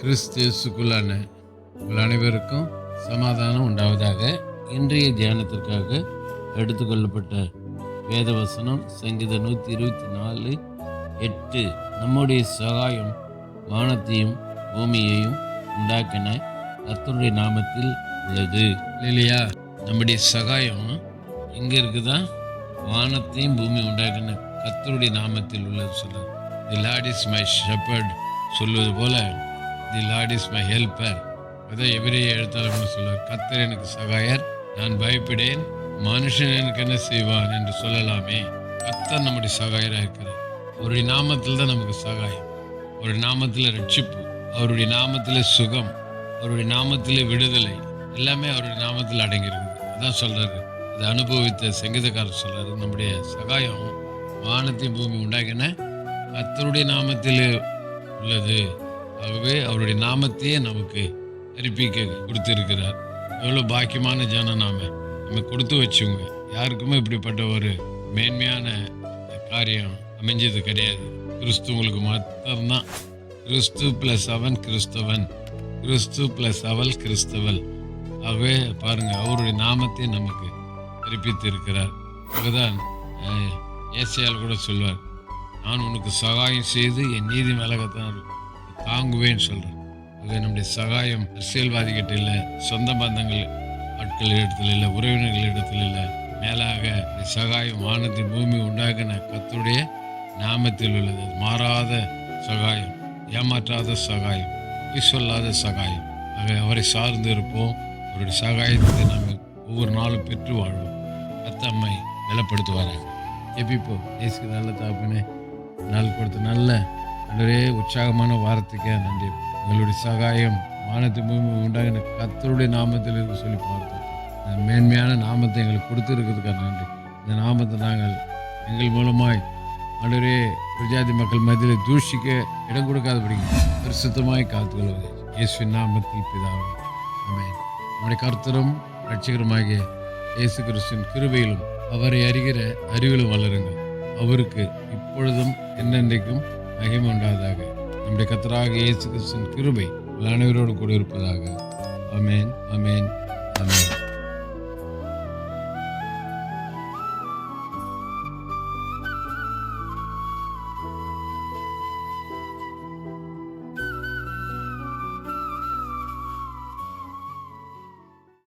கிறிஸ்தியசுக்குள்ளான உங்கள் அனைவருக்கும் சமாதானம் உண்டாவதாக இன்றைய தியானத்திற்காக எடுத்துக்கொள்ளப்பட்ட வேதவசனம் சங்கீத நூற்றி இருபத்தி நாலு எட்டு. நம்முடைய சகாயம் வானத்தையும் பூமியையும் உண்டாக்கின கர்த்தருடைய நாமத்தில் உள்ளது. இல்லையா நம்முடைய சகாயம் எங்கே இருக்குதா? வானத்தையும் பூமி உண்டாக்கின கத்தருடைய நாமத்தில் உள்ளது சொல்றார். The lord is my shepherd சொல்வது போல the lord is my helper அதான் எவரி எழுத்தாளர் சொல்லுவார் கத்தர் எனக்கு சகாயர். நான் பயப்படேன். மனுஷன் எனக்கு என்ன செய்வான் என்று சொல்லலாமே. கத்தர் நம்முடைய சகாயராக இருக்கிறார். அவருடைய நாமத்தில் தான் நமக்கு சகாயம். அவருடைய நாமத்தில் ரட்சிப்பு. அவருடைய நாமத்தில் சுகம். அவருடைய நாமத்தில் விடுதலை. எல்லாமே அவருடைய நாமத்தில் அடங்கியிருக்கு அதான் சொல்கிறாரு அதை அனுபவித்த சங்கீதக்காரர் சொல்கிறார் நம்முடைய சகாயம் வானத்தையும் பூமி உண்டாகின கத்தருடைய நாமத்தில் உள்ளது. ஆகவே அவருடைய நாமத்தையே நமக்கு அறிப்பிக்க கொடுத்திருக்கிறார். எவ்வளோ பாக்கியமான ஜனம் நாம. நம்ம கொடுத்து வச்சுங்க யாருக்குமே இப்படிப்பட்ட ஒரு மேன்மையான காரியம் அமைஞ்சது கிடையாது. கிறிஸ்துவங்களுக்கு மாத்திரம்தான். கிறிஸ்து ப்ளஸ் அவன் கிறிஸ்தவன். கிறிஸ்து ப்ளஸ் அவள் கிறிஸ்தவள். ஆகவே பாருங்கள் அவருடைய நாமத்தை நமக்கு அறிவித்து இருக்கிறார் அதுதான் ஏசியால் கூட சொல்வார் நான் உனக்கு சகாயம் செய்து என் நீதி மேலகத்தான் தாங்குவேன்னு சொல்கிறேன் அது நம்முடைய சகாயம். அரசியல்வாதிகிட்ட இல்லை சொந்த பந்தங்கள் ஆட்கள் இடத்துல இல்லை உறவினர்கள் இடத்துல இல்லை மேலாக சகாயம் வானத்தை பூமி உண்டாக்கின கத்துடைய நாமத்தில் உள்ளது. மாறாத சகாயம் ஏமாற்றாத சகாயம் பொய் சொல்லாத சகாயம். ஆக அவரை சார்ந்து இருப்போம். அவருடைய சகாயத்தை நாம் ஒவ்வொரு நாளும் பெற்று வாழ்வோம். அத்தம்மை பலப்படுத்துவாராங்க ஜெபிப்போம். இயேசுக்கு நல்ல தாப்பினே நாள் கொடுத்த நல்ல நல்லரே உற்சாகமான வார்த்தைக்கே நன்றி. உங்களுடைய சகாயம் வானத்து பூமி உண்டாகின கத்தருடைய நாமத்தில் இருந்து சொல்லி பார்த்தோம். அந்த மேன்மையான நாமத்தை எங்களுக்கு கொடுத்துருக்கிறதுக்காக நன்றி. இந்த நாமத்தை நாங்கள் எங்கள் மூலமாய் ஆண்டவரே பிரஜாதி மக்கள் மத்தியில் தூஷிக்க இடம் கொடுக்காதபடி பரிசுத்தமாய் காத்துக்கொள்வது இயேசுவின் நாமத்தில் பிதாவே ஆமென். நம்முடைய கர்த்தரும் ரட்சிகரமாகிய இயேசு கிறிஸ்துவின் கிருபையிலும் அவரை அறிகிற அறிவிலும் வளருங்கள். அவருக்கு இப்பொழுதும் என்னென்றைக்கும் மகிமை உண்டாவதாக நம்முடைய கத்தராக இயேசு கிறிஸ்துவின் கிருபை அனைவரோடு கூட இருப்பதாக. அமேன் அமேன்